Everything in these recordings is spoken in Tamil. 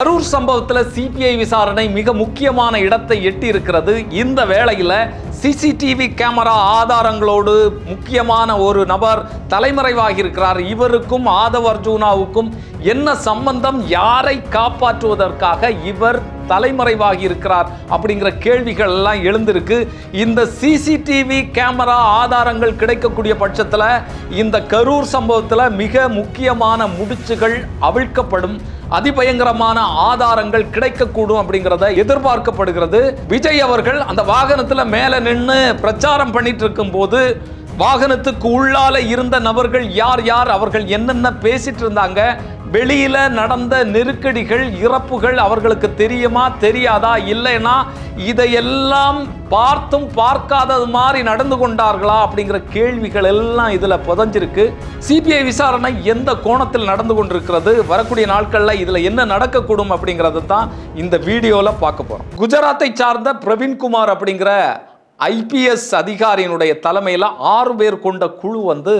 கரூர் சம்பவத்தில் சிபிஐ விசாரணை மிக முக்கியமான இடத்தை எட்டி இருக்கிறது இந்த வேளையில் சிசிடிவி கேமரா ஆதாரங்களோடு முக்கியமான ஒரு நபர் தலைமறைவாகி இருக்கிறார் இவருக்கும் ஆதவ் அர்ஜுனாவுக்கும் என்ன சம்பந்தம் யாரை காப்பாற்றுவதற்காக இவர் தலைமறைவாகி இருக்கிறார் அப்படிங்கிற கேள்விகள் எல்லாம் எழுந்திருக்கு. இந்த சிசிடிவி கேமரா ஆதாரங்கள் கிடைக்கக்கூடிய பட்சத்தில் இந்த கரூர் சம்பவத்தில் மிக முக்கியமான முடிச்சுகள் அவிழ்க்கப்படும் அதிபயங்கரமான ஆதாரங்கள் கிடைக்கக்கூடும் அப்படிங்கிறத எதிர்பார்க்கப்படுகிறது. விஜய் அவர்கள் அந்த வாகனத்தில் மேலே நின்று பிரச்சாரம் பண்ணிட்டு இருக்கும் போது வாகனத்துக்கு உள்ளால இருந்த நபர்கள் யார் யார் அவர்கள் என்னென்ன பேசிட்டு இருந்தாங்க வெளியில நடந்த நெருக்கடிகள் இறப்புகள் அவர்களுக்கு தெரியுமா தெரியாதா இல்லைன்னா இதையெல்லாம் பார்த்தும் பார்க்காதது மாதிரி நடந்து கொண்டார்களா அப்படிங்கிற கேள்விகள் எல்லாம் இதில் புதஞ்சிருக்கு. சிபிஐ விசாரணை எந்த கோணத்தில் நடந்து கொண்டிருக்கிறது வரக்கூடிய நாட்களில் இதில் என்ன நடக்கக்கூடும் அப்படிங்கிறது தான் இந்த வீடியோவில் பார்க்க போகிறோம் குஜராத்தை சார்ந்த பிரவீன்குமார் அப்படிங்கிற ஐபிஎஸ் அதிகாரியினுடைய தலைமையில் ஆறு பேர் கொண்ட குழு வந்து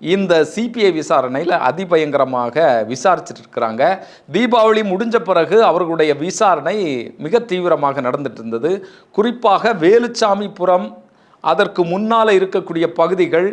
இந்த சிபிஐ விசாரணையில் அதிபயங்கரமாக விசாரிச்சுட்டு இருக்கிறாங்க தீபாவளி முடிஞ்ச பிறகு அவர்களுடைய விசாரணை மிக தீவிரமாக நடந்துட்டு இருந்தது குறிப்பாக வேலுச்சாமிபுரம் அதற்கு முன்னால் இருக்கக்கூடிய பகுதிகள்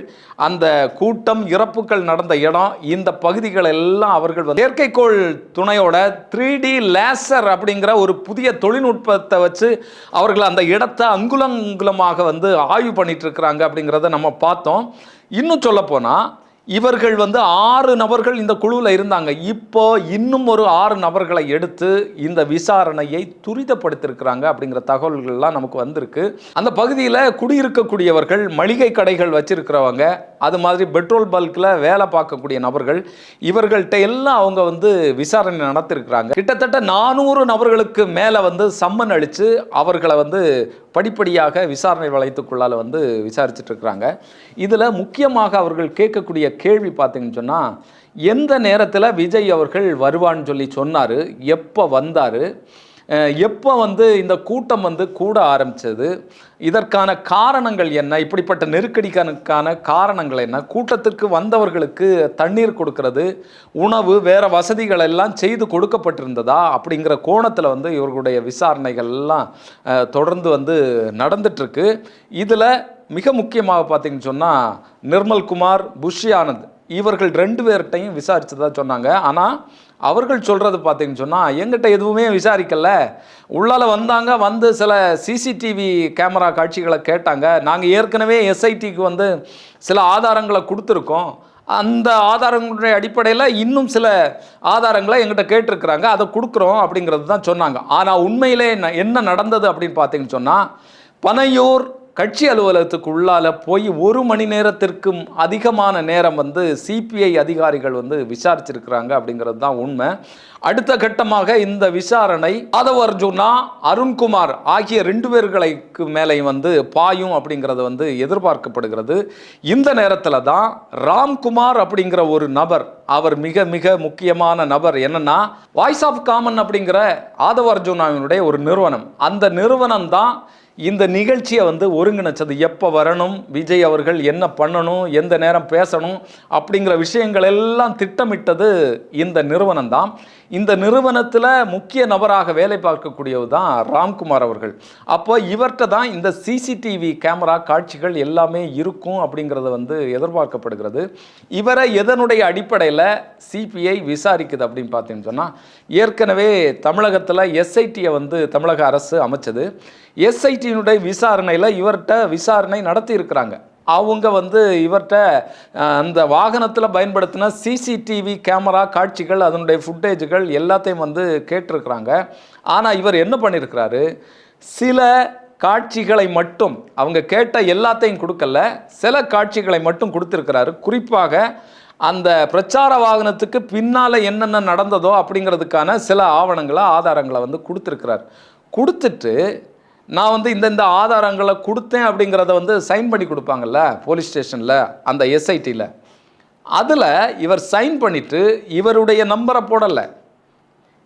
அந்த கூட்டம் இறப்புகள் நடந்த இடம் இந்த பகுதிகள் எல்லாம் அவர்கள் வந்து செயற்கைக்கோள் துணையோட த்ரீ டி லேசர் அப்படிங்கிற ஒரு புதிய தொழில்நுட்பத்தை வச்சு அவர்கள் அந்த இடத்தை அங்குலங்குலமாக வந்து ஆய்வு பண்ணிட்டு இருக்கிறாங்க அப்படிங்கிறத நம்ம பார்த்தோம். இன்னும் சொல்ல போனால் இவர்கள் வந்து ஆறு நபர்கள் இந்த குழுவில் இருந்தாங்க. இப்போ இன்னும் ஒரு ஆறு நபர்களை எடுத்து இந்த விசாரணையை துரிதப்படுத்திருக்கிறாங்க அப்படிங்கிற தகவல்கள்லாம் நமக்கு வந்திருக்கு. அந்த பகுதியில் குடியிருக்கக்கூடியவர்கள் மளிகை கடைகள் வச்சிருக்கிறவங்க அது மாதிரி பெட்ரோல் பல்கில் வேலை பார்க்கக்கூடிய நபர்கள் இவர்கள்ட்ட எல்லாம் அவங்க வந்து விசாரணை நடத்திருக்கிறாங்க. கிட்டத்தட்ட நானூறு நபர்களுக்கு மேலே வந்து சம்மன் அளித்து அவர்களை வந்து படிப்படியாக விசாரணை வளையத்துக்குள்ளால் வந்து விசாரிச்சிட்டுருக்குறாங்க இதில் முக்கியமாக அவர்கள் கேட்கக்கூடிய கேள்வி பார்த்தீங்கன்னு சொன்னால் எந்த நேரத்தில் விஜய் அவர்கள் வருவான்னு சொல்லி சொன்னார் எப்போ வந்தார் எப்போ வந்து இந்த கூட்டம் வந்து கூட ஆரம்பித்தது இதற்கான காரணங்கள் என்ன? இப்படிப்பட்ட நெருக்கடிக்கான காரணங்கள் என்ன? கூட்டத்திற்கு வந்தவர்களுக்கு தண்ணீர் கொடுக்கறது உணவு வேறு வசதிகள் எல்லாம் செய்து கொடுக்கப்பட்டிருந்ததா? அப்படிங்கிற கோணத்தில் வந்து இவர்களுடைய விசாரணைகள் எல்லாம் தொடர்ந்து வந்து நடந்துட்டுருக்கு. இதில் மிக முக்கியமாக பார்த்தீங்கன்னு சொன்னால் நிர்மல்குமார் புஷி ஆனந்த் இவர்கள் ரெண்டு பேர்கிட்டையும் விசாரிச்சதா சொன்னாங்க. ஆனால் அவர்கள் சொல்கிறது பார்த்தீங்கன்னு சொன்னால் எங்கிட்ட எதுவுமே விசாரிக்கல. உள்ளால வந்தாங்க வந்து சில சிசிடிவி கேமரா காட்சிகளை கேட்டாங்க. நாங்கள் ஏற்கனவே எஸ்ஐடிக்கு வந்து சில ஆதாரங்களை கொடுத்துருக்கோம். அந்த ஆதாரங்களுடைய அடிப்படையில் இன்னும் சில ஆதாரங்களை எங்கிட்ட கேட்டிருக்கிறாங்க. அதை கொடுக்குறோம் அப்படிங்கிறது தான் சொன்னாங்க. ஆனால் உண்மையிலே என்ன- என்ன நடந்தது அப்படின்னு பார்த்தீங்கன்னு சொன்னால் பனையூர் கட்சி அலுவலகத்துக்கு உள்ளால போய் ஒரு மணி நேரத்திற்கும் அதிகமான நேரம் வந்து சிபிஐ அதிகாரிகள் வந்து விசாரிச்சிருக்கிறாங்க அப்படிங்கிறது தான் உண்மை. அடுத்த கட்டமாக இந்த விசாரணை ஆதவ் அர்ஜுனா அருண்குமார் ஆகிய ரெண்டு பேர்களுக்கு மேலே வந்து பாயும் அப்படிங்கிறது வந்து எதிர்பார்க்கப்படுகிறது. இந்த நேரத்தில் தான் ராம்குமார் அப்படிங்கிற ஒரு நபர் அவர் மிக மிக முக்கியமான நபர் என்னன்னா வாய்ஸ் ஆஃப் காமன் அப்படிங்கிற ஆதவ அர்ஜுனாவினுடைய ஒரு நிறுவனம். அந்த நிறுவனம் தான் இந்த நிகழ்ச்சியை வந்து ஒருங்கிணைச்சது எப்போ வரணும் விஜய் அவர்கள் என்ன பண்ணணும் எந்த நேரம் பேசணும் அப்படிங்கிற விஷயங்கள் எல்லாம் திட்டமிட்டது இந்த நிறுவனம் தான் இந்த நிறுவனத்தில் முக்கிய நபராக வேலை பார்க்கக்கூடியவர் தான் ராம்குமார் அவர்கள். அப்போ இவர்கிட்ட தான் இந்த சிசிடிவி கேமரா காட்சிகள் எல்லாமே இருக்கும் அப்படிங்கிறது வந்து எதிர்பார்க்கப்படுகிறது. இவரை எதனுடைய அடிப்படையில் சிபிஐ விசாரிக்குது அப்படின்னு பார்த்தீங்கன்னு சொன்னால் ஏற்கனவே தமிழகத்தில் எஸ்ஐடியை வந்து தமிழக அரசு அமைச்சது. எஸ்ஐடி எஸ்ஐடியினுடைய விசாரணையில் இவர்கிட்ட விசாரணை நடத்தி இருக்கிறாங்க அவங்க வந்து இவர்கிட்ட அந்த வாகனத்தில் பயன்படுத்தின சிசிடிவி கேமரா காட்சிகள் அதனுடைய ஃபுட்டேஜுகள் எல்லாத்தையும் வந்து கேட்டிருக்கிறாங்க. ஆனால் இவர் என்ன பண்ணியிருக்கிறாரு? சில காட்சிகளை மட்டும் அவங்க கேட்ட எல்லாத்தையும் கொடுக்கல. சில காட்சிகளை மட்டும் கொடுத்துருக்கிறாரு. குறிப்பாக அந்த பிரச்சார வாகனத்துக்கு பின்னால் என்னென்ன நடந்ததோ அப்படிங்கிறதுக்கான சில ஆவணங்களை ஆதாரங்களை வந்து கொடுத்துருக்கிறார். கொடுத்துட்டு நான் வந்து இந்த இந்த ஆதாரங்களை கொடுத்தேன் அப்படிங்கிறத வந்து சைன் பண்ணி கொடுப்பாங்கல்ல போலீஸ் ஸ்டேஷனில் அந்த எஸ்ஐடியில் அதில் இவர் சைன் பண்ணிவிட்டு இவருடைய நம்பரை போடலை.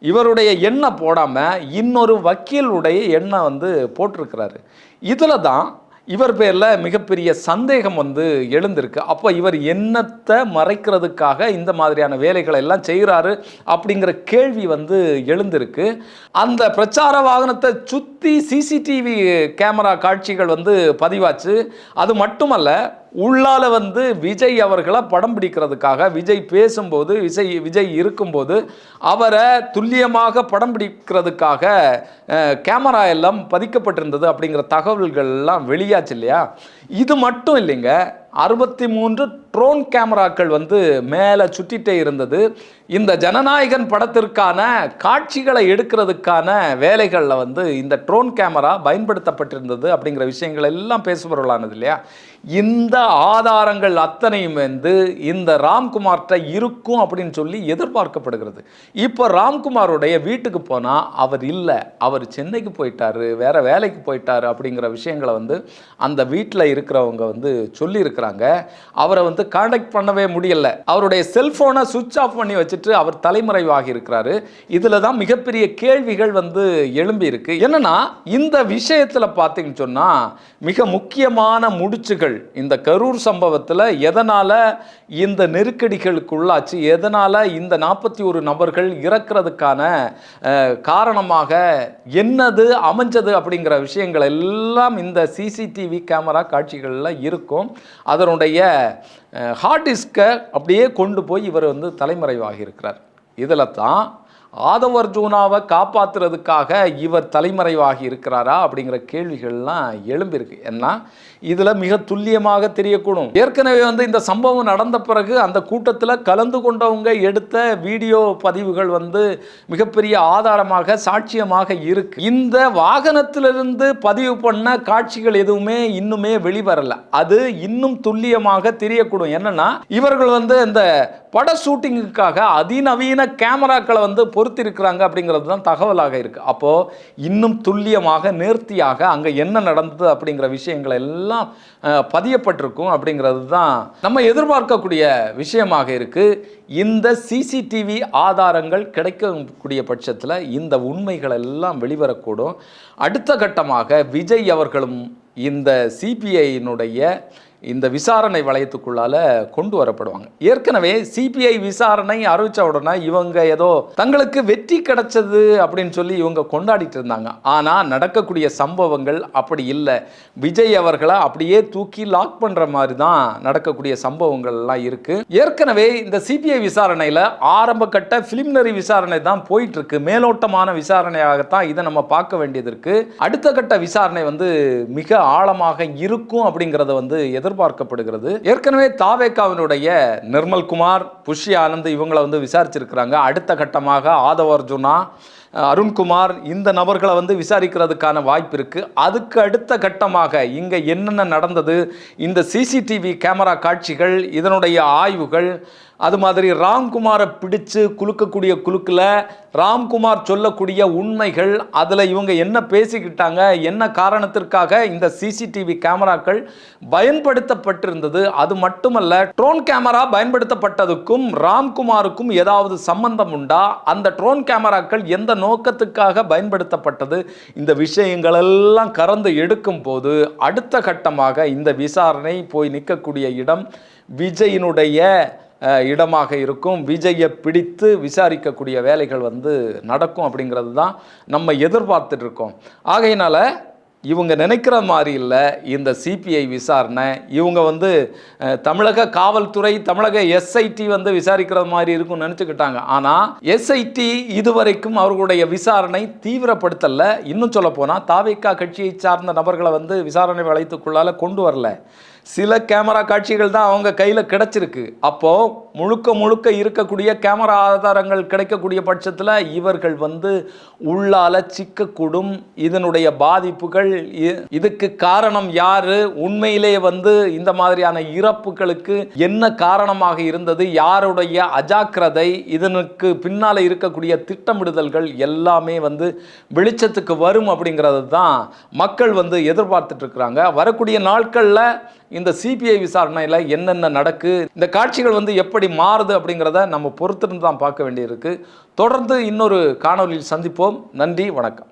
இவருடைய எண்ணை போடாமல் இன்னொரு வக்கீலுடைய எண்ணை வந்து போட்டிருக்கிறாரு. இதில் தான் இவர் பேரில் மிகப்பெரிய சந்தேகம் வந்து எழுந்திருக்கு. அப்போ இவர் என்னத்தை மறைக்கிறதுக்காக இந்த மாதிரியான வேலைகளை எல்லாம் செய்கிறாரு அப்படிங்கிற கேள்வி வந்து எழுந்திருக்கு. அந்த பிரச்சார வாகனத்தை சுற்றி சிசிடிவி கேமரா காட்சிகள் வந்து பதிவாச்சு. அது மட்டுமல்ல உள்ளால வந்து விஜய் அவர்களை படம் பிடிக்கிறதுக்காக விஜய் பேசும்போது விஜய் விஜய் இருக்கும்போது அவரை துல்லியமாக படம் பிடிக்கிறதுக்காக கேமரா எல்லாம் பதிக்கப்பட்டிருந்தது அப்படிங்கிற தகவல்கள் எல்லாம் வெளியாச்சு இல்லையா? இது மட்டும் இல்லைங்க. அறுபத்தி மூன்று ட்ரோன் கேமராக்கள் வந்து மேலே சுற்றிட்டே இருந்தது. இந்த ஜனநாயகன் படத்திற்கான காட்சிகளை எடுக்கிறதுக்கான வேலைகளில் வந்து இந்த ட்ரோன் கேமரா பயன்படுத்தப்பட்டிருந்தது அப்படிங்கிற விஷயங்கள் எல்லாம் பேசுபொருளானது இல்லையா? இந்த ஆதாரங்கள் அத்தனையும் வந்து இந்த ராம்குமார்கிட்ட இருக்கும் அப்படின்னு சொல்லி எதிர்பார்க்கப்படுகிறது. இப்போ ராம்குமாருடைய வீட்டுக்கு போனால் அவர் இல்லை அவர் சென்னைக்கு போயிட்டாரு வேற வேலைக்கு போயிட்டாரு அப்படிங்கிற விஷயங்களை வந்து அந்த வீட்டில் இருக்கிறவங்க வந்து சொல்லியிருக்கிறாங்க. அவரை வந்து கான்டாக்ட் பண்ணவே முடியல. அவருடைய செல்ஃபோனை சுவிட்ச் ஆஃப் பண்ணி வச்சுட்டு அவர் தலைமறைவாகி இருக்கிறாரு. இதில் தான் மிகப்பெரிய கேள்விகள் வந்து எழும்பி இருக்கு என்னன்னா இந்த விஷயத்தில் பார்த்தீங்கன்னு சொன்னால் மிக முக்கியமான முடிச்சுகள் இந்த கரூர் சம்பவத்தில் எதனால் இந்த நெருக்கடிகளுக்குள்ளாச்சு? எதனால் இந்த நாற்பத்தி ஒரு நபர்கள் இறக்கிறதுக்கான காரணமாக என்னது அமைஞ்சது அப்படிங்கிற விஷயங்கள் எல்லாம் இந்த சிசிடிவி கேமரா காட்சிகளில் இருக்கும். அதனுடைய ஹார்ட் டிஸ்கை அப்படியே கொண்டு போய் இவர் வந்து தலைமறைவாகி இருக்கிறார். இதில் தான் ஆதவர்ஜூனாவை காப்பாத்துறதுக்காக இவர் தலைமறைவாகி இருக்கிறாரா அப்படிங்கிற கேள்விகள்லாம் எழும்பியிருக்கு. ஏன்னா இதில் மிக துல்லியமாக தெரியக்கூடும். ஏற்கனவே வந்து இந்த சம்பவம் நடந்த பிறகு அந்த கூட்டத்தில் கலந்து கொண்டவங்க எடுத்த வீடியோ பதிவுகள் வந்து மிகப்பெரிய ஆதாரமாக சாட்சியமாக இருக்கு. இந்த வாகனத்திலிருந்து பதிவு பண்ண காட்சிகள் எதுவுமே இன்னுமே வெளிவரல. அது இன்னும் துல்லியமாக தெரியக்கூடும். என்னன்னா இவர்கள் வந்து இந்த பட ஷூட்டிங்குக்காக அதிநவீன கேமராக்களை வந்து பொறுத்திருக்கிறாங்க அப்படிங்கிறது தான் தகவலாக இருக்கு. அப்போ இன்னும் துல்லியமாக நேர்த்தியாக அங்கே என்ன நடந்தது அப்படிங்கிற விஷயங்களை எல்லாம் எல்லாம் பதியப்பட்டிருக்கும் அப்படிங்கிறது தான் நம்ம எதிர்பார்க்கக்கூடிய விஷயமாக இருக்கு. இந்த சிசிடிவி ஆதாரங்கள் கிடைக்கக்கூடிய பட்சத்தில் இந்த உண்மைகள் எல்லாம் வெளிவரக்கூடும். அடுத்த கட்டமாக விஜய் அவர்களும் இந்த சிபிஐயினுடைய இந்த விசாரணை வளையத்துக்குள்ளால கொண்டு வரப்படுவாங்க. ஏற்கனவே சிபிஐ விசாரணை அறிவிச்ச உடனே இவங்க ஏதோ தங்களுக்கு வெற்றி கிடைச்சது அப்படின்னு சொல்லி இவங்க கொண்டாடிட்டு இருந்தாங்க. ஆனா நடக்கக்கூடிய சம்பவங்கள் அப்படி இல்லை. விஜய் அவர்களை அப்படியே தூக்கி லாக் பண்ற மாதிரி தான் நடக்கக்கூடிய சம்பவங்கள் எல்லாம் இருக்கு. ஏற்கனவே இந்த சிபிஐ விசாரணையில ஆரம்ப கட்ட பிலிமினரி விசாரணை தான் போயிட்டு இருக்கு மேலோட்டமான விசாரணையாகத்தான் இதை நம்ம பார்க்க வேண்டியது இருக்கு. அடுத்த கட்ட விசாரணை வந்து மிக ஆழமாக இருக்கும் அப்படிங்கறத வந்து எதிர்பார்க்கப்படுகிறது. ஏற்கனவே தாவேக்காவினுடைய நிர்மல்குமார் புஷி ஆனந்த் இவங்களை வந்து விசாரிச்சிருக்கிறாங்க. அடுத்த கட்டமாக ஆதவ அர்ஜுனா அருண்குமார் இந்த நபர்களை வந்து விசாரிக்கிறதுக்கான வாய்ப்பு இருக்கு. அதுக்கு அடுத்த கட்டமாக இங்க என்னென்ன நடந்தது இந்த சிசிடிவி கேமரா காட்சிகள் இதனுடைய ஆய்வுகள் அது மாதிரி ராம்குமாரை பிடிச்சு குலுக்கக்கூடிய குலுக்கில் ராம்குமார் சொல்லக்கூடிய உண்மைகள் அதில் இவங்க என்ன பேசிக்கிட்டாங்க என்ன காரணத்திற்காக இந்த சிசிடிவி கேமராக்கள் பயன்படுத்தப்பட்டிருந்தது அது மட்டுமல்ல ட்ரோன் கேமரா பயன்படுத்தப்பட்டதுக்கும் ராம்குமாருக்கும் ஏதாவது சம்பந்தம் உண்டா? அந்த ட்ரோன் கேமராக்கள் எந்த நோக்கத்துக்காக பயன்படுத்தப்பட்டது? இந்த விஷயங்களெல்லாம் கறந்து எடுக்கும் போது அடுத்த கட்டமாக இந்த விசாரணை போய் நிற்கக்கூடிய இடம் விஜயினுடைய இடமாக இருக்கும். விஜயை பிடித்து விசாரிக்கக்கூடிய வேலைகள் வந்து நடக்கும் அப்படிங்கிறது தான் நம்ம எதிர்பார்த்துட்டு இருக்கோம். ஆகையினால இவங்க நினைக்கிற மாதிரி இல்லை. இந்த சிபிஐ விசாரணை இவங்க வந்து தமிழக காவல்துறை தமிழக எஸ்ஐடி வந்து விசாரிக்கிற மாதிரி இருக்கும்னு நினச்சிக்கிட்டாங்க. ஆனால் எஸ்ஐடி இதுவரைக்கும் அவர்களுடைய விசாரணை தீவிரப்படுத்தலை. இன்னும் சொல்ல போனால் தாவேக்கா கட்சியை சார்ந்த நபர்களை வந்து விசாரணை வளையத்துக்குள்ளால கொண்டு வரல. சில கேமரா காட்சிகள் தான் அவங்க கையில் கிடைச்சிருக்கு. அப்போது முழுக்க முழுக்க இருக்கக்கூடிய கேமரா ஆதாரங்கள் கிடைக்கக்கூடிய பட்சத்தில் இவர்கள் வந்து உள்ளால சிக்கக்கூடும். இதனுடைய பாதிப்புகள் இ- இதுக்கு காரணம் யார்? உண்மையிலே வந்து இந்த மாதிரியான இறப்புகளுக்கு என்ன காரணமாக இருந்தது? யாருடைய அஜாக்கிரதை? இதனுக்கு பின்னால் இருக்கக்கூடிய திட்டமிடுதல்கள் எல்லாமே வந்து வெளிச்சத்துக்கு வரும் அப்படிங்கிறது தான் மக்கள் வந்து எதிர்பார்த்துட்ருக்குறாங்க வரக்கூடிய நாட்களில் இந்த சிபிஐ விசாரணையில் என்னென்ன நடக்கு இந்த காட்சிகள் வந்து எப்படி மாறுது அப்படிங்கிறத நம்ம பொறுத்திருந்து தான் பார்க்க வேண்டியிருக்கு. தொடர்ந்து இன்னொரு காணொலியில் சந்திப்போம். நன்றி வணக்கம்.